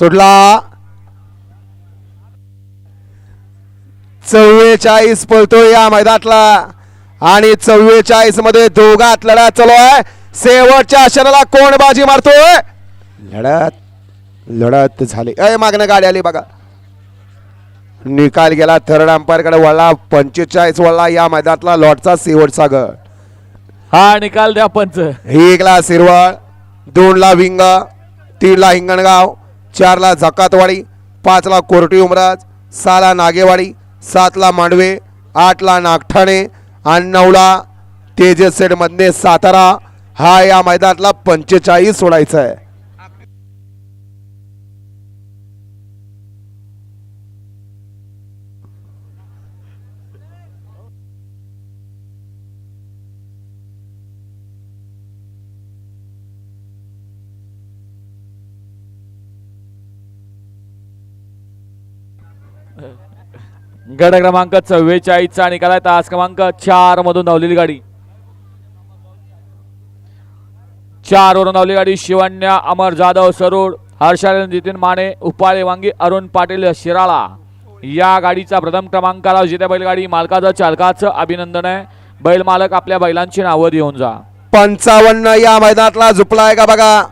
सुटला चव्वेचाळीस पळतो या मैदानातला. आणि चव्वेचाळीसमध्ये दोघात लढा चालू आहे शेवटच्या क्षणाला कोण बाजी मारतोय. लढत लढत झाली. अय मागणं गाडी आली बघा. निकाल गेला थर्ड अंपायरकडे. वळला पंचेचाळीस वळला या मैदानातला लॉटचा शेवटचा गट हा निकाल द्या पंच. एकला शिरवळ दोनला विंग तीनला हिंगणगाव. चारला जकातवाडी पाचला कोरटी उमराज सहाला नागेवाडी सातला मांडवे आठला नागठाणे आणि नऊला तेजस सेडमधने सातारा. हा या मैदानातला पंचेचाळीस सोडायचा आहे. गड क्रमांक चव्वेचाळीसचा निकाल आहे. तास क्रमांक चार मधून धावलेली गाडी. चार वरून धावली गाडी शिवण्या अमर जाधव सरोड हर्षालन नितीन माने उपाळे वांगी अरुण पाटील शिराळा. या गाडीचा प्रथम क्रमांकाला जिथे बैलगाडी मालकाचं चालकाचं अभिनंदन आहे. बैल मालक आपल्या बैलांची नावं देऊन जा. पंचावन्न या मैदानातला झुपलाय का बघा?